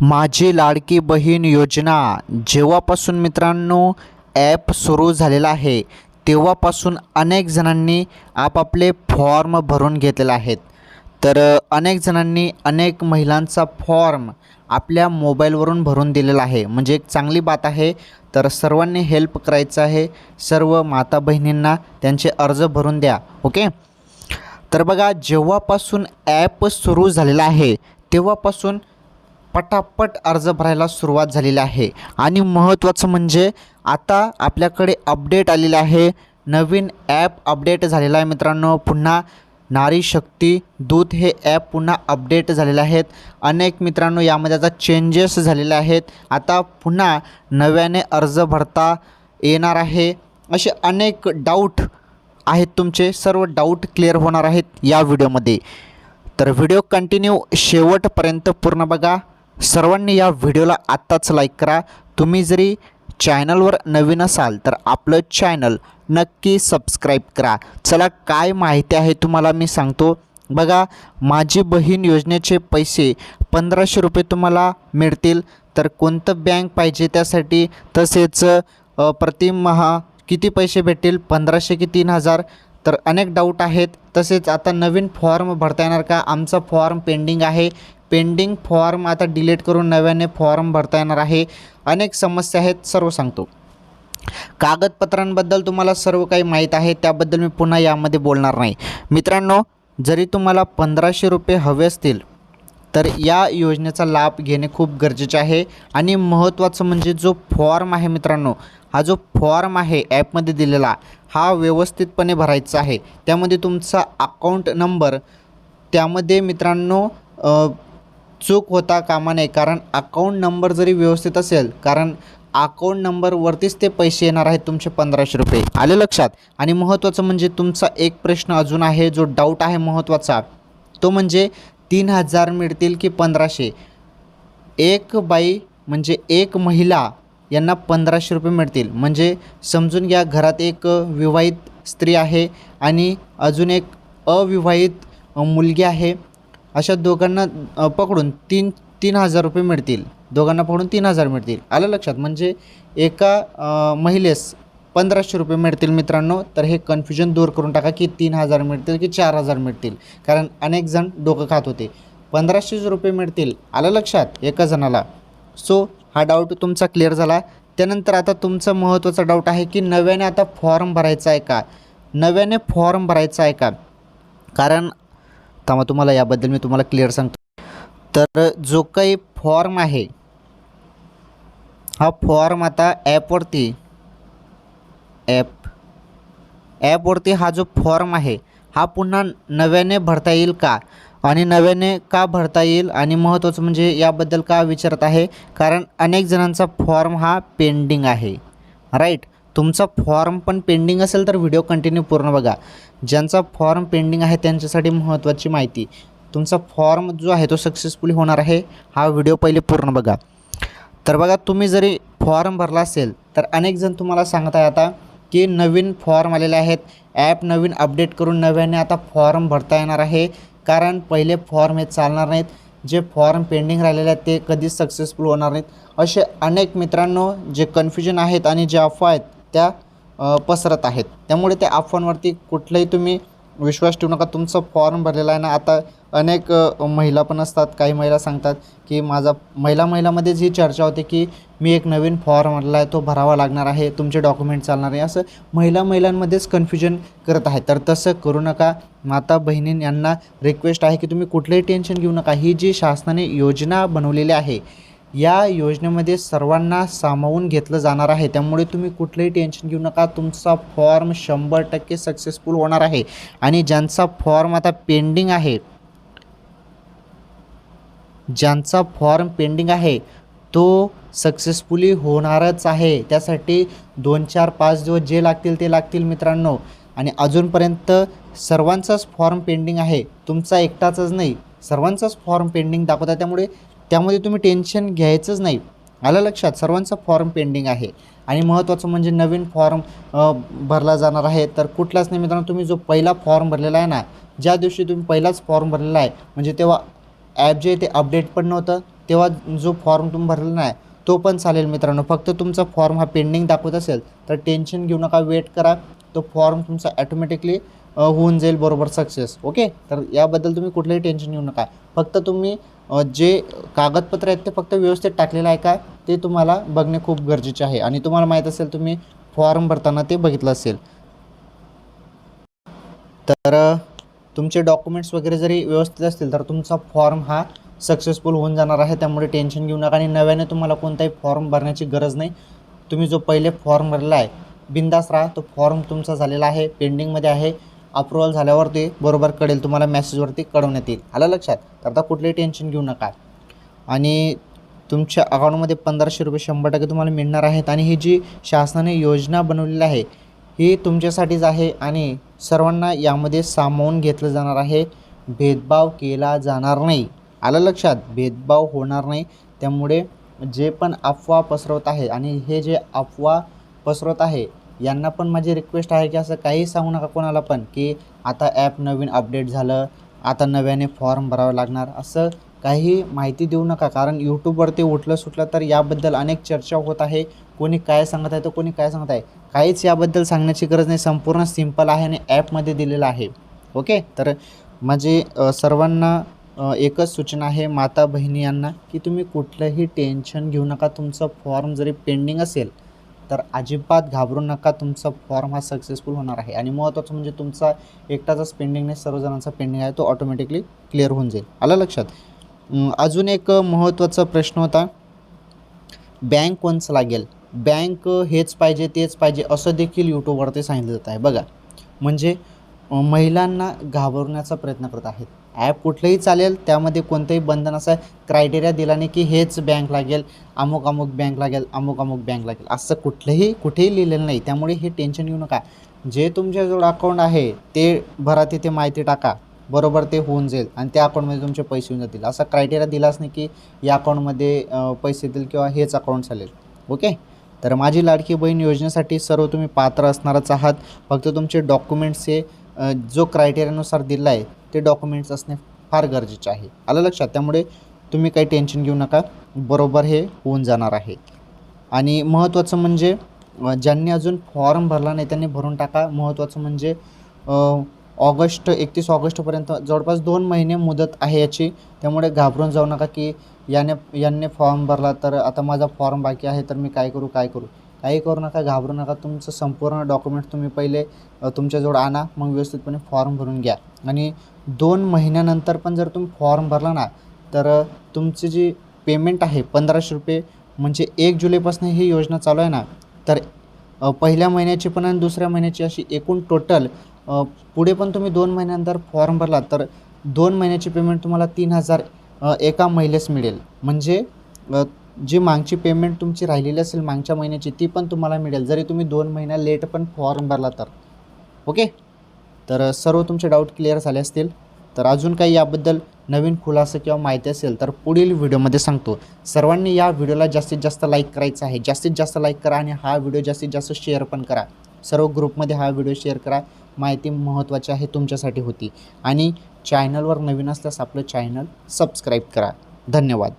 माझी लाडकी बहीण योजना. जेव्हापासून मित्रांनो ॲप सुरू झालेला आहे तेव्हापासून अनेक जणांनी आपापले फॉर्म भरून घेतलेले आहेत. तर अनेक जणांनी अनेक महिलांचा फॉर्म आपल्या मोबाईलवरून भरून दिलेला आहे. म्हणजे एक चांगली बात आहे. तर सर्वांनी हेल्प करायचं आहे. सर्व माता बहिणींना त्यांचे अर्ज भरून द्या. ओके? तर बघा जेव्हापासून ॲप सुरू झालेला आहे तेव्हापासून पटापट अर्ज भरायला सुरुवात झालेली आहे. आणि महत्त्वाचं म्हणजे आता आपल्याकडे अपडेट आलेलं आहे. नवीन ॲप अपडेट झालेला आहे मित्रांनो. पुन्हा नारी शक्ती दूत हे ॲप पुन्हा अपडेट झालेले आहेत. अनेक मित्रांनो यामध्ये आता चेंजेस झालेले आहेत. आता पुन्हा नव्याने अर्ज भरता येणार आहे. असे अनेक डाऊट आहेत तुमचे. सर्व डाऊट क्लिअर होणार आहेत या व्हिडिओमध्ये तर व्हिडिओ कंटिन्यू शेवटपर्यंत पूर्ण बघा. सर्वांनी या व्हिडिओला आत्ताच लाईक करा. तुम्ही जरी चॅनलवर नवीन असाल तर आपलं चॅनल नक्की सबस्क्राईब करा. चला काय माहिती आहे तुम्हाला मी सांगतो. बघा माझी बहीण योजनेचे पैसे पंधराशे रुपये तुम्हाला मिळतील. तर कोणतं बँक पाहिजे त्यासाठी? तसेच प्रतिमहा किती पैसे भेटतील? पंधराशे की तीन हजार? तर अनेक डाऊट आहेत. तसेच आता नवीन फॉर्म भरता येणार का? आमचा फॉर्म पेंडिंग आहे. पेंडिंग फॉर्म आता डिलीट करून नव्याने फॉर्म भरता येणार आहे. अनेक समस्या आहेत सर्व सांगतो. कागदपत्रांबद्दल तुम्हाला सर्व काही माहीत आहे त्याबद्दल मी पुन्हा यामध्ये बोलणार नाही. मित्रांनो जरी तुम्हाला पंधराशे रुपये हवे असतील तर या योजनेचा लाभ घेणे खूप गरजेचे आहे. आणि महत्त्वाचं म्हणजे जो फॉर्म आहे मित्रांनो हा जो फॉर्म आहे ॲपमध्ये दिलेला हा व्यवस्थितपणे भरायचा आहे. त्यामध्ये तुमचा अकाउंट नंबर त्यामध्ये मित्रांनो चूक होता कामा नये. कारण अकाउंट नंबर जरी व्यवस्थित असेल कारण अकाउंट नंबरवरतीच ते पैसे येणार आहेत तुमचे पंधराशे रुपये. आले लक्षात? आणि महत्त्वाचं म्हणजे तुमचा एक प्रश्न अजून आहे जो डाऊट आहे महत्त्वाचा. तो म्हणजे तीन हजार मिळतील की पंधराशे? एक बाई म्हणजे एक महिला यांना पंधराशे रुपये मिळतील. म्हणजे समजून घ्या घरात एक विवाहित स्त्री आहे आणि अजून एक अविवाहित मुलगी आहे. अशा दोघांना पकडून तीन तीन हजार रुपये मिळतील. दोघांना पकडून तीन हजार मिळतील. आलं लक्षात? म्हणजे एका महिलेस पंधराशे रुपये मिळतील मित्रांनो. तर हे कन्फ्युजन दूर करून टाका की तीन हजार मिळतील की चार हजार मिळतील. कारण अनेक जण डोकं खात होते. पंधराशेच रुपये मिळतील. आलं लक्षात? एका जणाला. सो हा डाऊट तुमचा क्लिअर झाला. त्यानंतर आता तुमचा महत्त्वाचा डाऊट आहे की नव्याने आता फॉर्म भरायचा आहे का? नव्याने फॉर्म भरायचा आहे का? कारण तेव्हा तुम्हाला याबद्दल मी तुम्हाला क्लिअर सांगतो. तर जो काही फॉर्म आहे हा फॉर्म आता ॲपवरती ॲप ॲपवरती हा जो फॉर्म आहे हा पुन्हा नव्याने भरता येईल का? आणि नव्याने का भरता येईल? आणि महत्त्वाचं म्हणजे याबद्दल का विचारत आहे? कारण अनेक जणांचा फॉर्म हा पेंडिंग आहे. राईट तुमचा फॉर्म पण पेंडिंग असेल तर व्हिडिओ कंटिन्यू पूर्ण बघा. ज्यांचा फॉर्म पेंडिंग आहे त्यांच्यासाठी महत्त्वाची माहिती. तुमचा फॉर्म जो आहे तो सक्सेसफुली होणार आहे हा व्हिडिओ पहिले पूर्ण बघा. तर बघा तुम्ही जरी फॉर्म भरला असेल तर अनेक जण तुम्हाला सांगत आहे आता की नवीन फॉर्म आलेले आहेत. ॲप नवीन अपडेट करून नव्याने आता फॉर्म भरता येणार आहे. कारण पहिले फॉर्म हे चालणार नाहीत. जे फॉर्म पेंडिंग राहिलेले आहेत ते कधीच सक्सेसफुल होणार नाहीत. असे अनेक मित्रांनो जे कन्फ्युजन आहेत आणि जे अफवा आहेत त्या पसरत आहेत. त्यामुळे त्या अफवांवरती कुठलाही तुम्ही विश्वास ठेवू नका. तुमचा फॉर्म भरलेला आहे ना आता अनेक महिला पण असतात. काही महिला सांगतात की माझा महिला महिलामध्येच ही चर्चा होते की मी एक नवीन फॉर्म भरला आहे तो भरावा लागणार आहे तुमचे डॉक्युमेंट चालणार आहे. असं महिला महिलांमध्येच कन्फ्युजन करत आहे तर तसं करू नका. माता बहिणी यांना रिक्वेस्ट आहे की तुम्ही कुठलंही टेन्शन घेऊ नका. ही जी शासनाने योजना बनवलेली आहे या योजनेमध्ये सर्वांना सामावून घेतलं जाणार आहे. त्यामुळे तुम्ही कुठलंही टेन्शन घेऊ नका. तुमचा फॉर्म शंभर टक्के सक्सेसफुल होणार आहे. आणि ज्यांचा फॉर्म आता पेंडिंग आहे ज्यांचा फॉर्म पेंडिंग आहे तो सक्सेसफुली होणारच आहे. त्यासाठी दोन चार पाच दिवस जे लागतील ते लागतील मित्रांनो. आणि अजूनपर्यंत सर्वांचाच फॉर्म पेंडिंग आहे. तुमचा एकटाचाच नाही सर्वांचाच फॉर्म पेंडिंग दाखवता त्यामुळे त्यामध्ये तुम्ही टेन्शन घ्यायचंच नाही. आलं लक्षात? सर्वांचा फॉर्म पेंडिंग आहे. आणि महत्त्वाचं म्हणजे नवीन फॉर्म भरला जाणार आहे. तर कुठलाच नाही मित्रांनो तुम्ही जो पहिला फॉर्म भरलेला आहे ना ज्या दिवशी तुम्ही पहिलाच फॉर्म भरलेला आहे म्हणजे तेव्हा ॲप जे आहे ते अपडेट पण नव्हतं तेव्हा जो फॉर्म तुम्ही भरलेला नाही तो पण चालेल मित्रांनो. फक्त तुमचा फॉर्म हा पेंडिंग दाखवत असेल तर टेन्शन घेऊ नका वेट करा. तो फॉर्म तुमचा ॲटोमॅटिकली होऊन जाईल बरोबर सक्सेस ओके तर याबद्दल तुम्ही कुठलंही टेन्शन घेऊ नका. फक्त तुम्ही जे कागदपत्र आहेत ते फक्त व्यवस्थित टाकलेलं आहे का ते तुम्हाला बघणे खूप गरजेचे आहे. आणि तुम्हाला माहीत असेल तुम्ही फॉर्म भरताना ते बघितलं असेल. तर तुमचे डॉक्युमेंट्स वगैरे जरी व्यवस्थित असतील तर तुमचा फॉर्म हा सक्सेसफुल होऊन जाणार आहे. त्यामुळे टेन्शन घेऊ नका. आणि नव्याने तुम्हाला कोणताही फॉर्म भरण्याची गरज नाही. तुम्ही जो पहिले फॉर्म भरला आहे बिंदास राहा. तो फॉर्म तुमचा झालेला आहे पेंडिंगमध्ये आहे. अप्रुव्हल झाल्यावर ते बरोबर कळेल तुम्हाला मेसेजवरती कळवण्यात येईल. आलं लक्षात? तर आता कुठलंही टेन्शन घेऊ नका. आणि तुमच्या अकाउंटमध्ये पंधराशे रुपये शंभर टक्के तुम्हाला मिळणार आहेत. आणि ही जी शासनाने योजना बनवलेली आहे ही तुमच्यासाठीच आहे आणि सर्वांना यामध्ये सामावून घेतलं जाणार आहे. भेदभाव केला जाणार नाही. आलं लक्षात? भेदभाव होणार नाही. त्यामुळे जे पण अफवा पसरवत आहे आणि हे जे अफवा पसरवत आहे यांना पण माझी रिक्वेस्ट आहे की असं काही सांगू नका कोणाला पण की आता ॲप नवीन अपडेट झालं आता नव्याने फॉर्म भरावं लागणार असं काही माहिती देऊ नका. कारण यूट्यूबवरती उठलं सुटलं तर याबद्दल अनेक चर्चा होत आहे. कोणी काय सांगत आहे तर कोणी काय सांगत आहे. काहीच याबद्दल सांगण्याची गरज नाही. संपूर्ण सिंपल आहे आणि ॲपमध्ये दिलेलं आहे. ओके? तर माझे सर्वांना एकच सूचना आहे माता बहिणी यांना की तुम्ही कुठलंही टेन्शन घेऊ नका. तुमचं फॉर्म जरी पेंडिंग असेल तर अजिबात घाबरू नका तुमचा फॉर्म हा सक्सेसफुल होणार आहे. आणि महत्त्वाचं म्हणजे तुमचा एकटाचा पेंडिंग नाही सर्वजणांचा पेंडिंग आहे तो ऑटोमॅटिकली क्लिअर होऊन जाईल. आलं लक्षात? अजून एक महत्त्वाचा प्रश्न होता. बँक कोणचं लागेल. बँक हेच पाहिजे तेच पाहिजे असं देखील यूट्यूबवरती सांगितलं जात आहे. बघा म्हणजे महिलांना घाबरण्याचा प्रयत्न करत आहेत. ॲप कुठलंही चालेल त्यामध्ये कोणतंही बंधन असं क्रायटेरिया दिला नाही की हेच बँक लागेल अमुक अमुक बँक लागेल अमुक अमुक बँक लागेल असं कुठलंही कुठेही लिहिलेलं नाही. त्यामुळे हे टेन्शन घेऊ नका. जे तुमच्याजवळ अकाउंट आहे ते भरा तिथे माहिती टाका. बरोबर ते होऊन जाईल आणि त्या अकाउंटमध्ये तुमचे पैसे येऊन जातील. असा क्रायटेरिया दिलाच नाही की या अकाउंटमध्ये पैसे येतील किंवा हेच अकाउंट चालेल. ओके? तर माझी लाडकी बहीण योजनेसाठी सर्व तुम्ही पात्र असणारच आहात. फक्त तुमचे डॉक्युमेंट्स हे जो क्रायटेरियानुसार दिला आहे ते डॉक्युमेंट्स असणे फार गरजेचे आहे. आलं लक्षात? त्यामुळे तुम्ही काही टेन्शन घेऊ नका. बरोबर हे होऊन जाणार आहे. आणि महत्त्वाचं म्हणजे ज्यांनी अजून फॉर्म भरला नाही त्यांनी भरून टाका. महत्त्वाचं म्हणजे ऑगस्ट एकतीस ऑगस्टपर्यंत जवळपास दोन महिने मुदत आहे याची. त्यामुळे घाबरून जाऊ नका की याने यांनी फॉर्म भरला तर आता माझा फॉर्म बाकी आहे तर मी काय करू काय करू? काही करू नका घाबरू नका. तुमचं संपूर्ण डॉक्युमेंट तुम्ही पहिले तुमच्याजवळ आणा. मग व्यवस्थितपणे फॉर्म भरून घ्या. आणि दोन महिन्यानंतर पण जर तुम्ही फॉर्म भरला ना तर तुमची जी पेमेंट आहे पंधराशे रुपये म्हणजे एक जुलैपासून ही योजना चालू आहे ना तर पहिल्या महिन्याची पण आणि दुसऱ्या महिन्याची अशी एकूण टोटल पुढे पण तुम्ही दोन महिन्यानंतर फॉर्म भरला तर दोन महिन्याची पेमेंट तुम्हाला तीन हजार एका महिलेस मिळेल. म्हणजे जी मागची पेमेंट तुमची राहिलेली असेल मागच्या महिन्याची ती पण तुम्हाला मिळेल. जरी तुम्ही दोन महिना लेट पण फॉर्म भरला तर. ओके तर सर्व तुमचे डाऊट क्लिअर झाले असतील तर अजून काही याबद्दल नवीन खुलासा किंवा माहिती असेल तर पुढील व्हिडिओमध्ये सांगतो. सर्वांनी या व्हिडिओला जास्तीत जास्त लाईक करायचं आहे. जास्तीत जास्त लाईक करा आणि हा व्हिडिओ जास्तीत जास्त शेअर पण करा. सर्व ग्रुपमध्ये हा व्हिडिओ शेअर करा. माहिती महत्त्वाची आहे तुमच्यासाठी होती. आणि चॅनलवर नवीन असल्यास आपलं चॅनल सबस्क्राईब करा. धन्यवाद.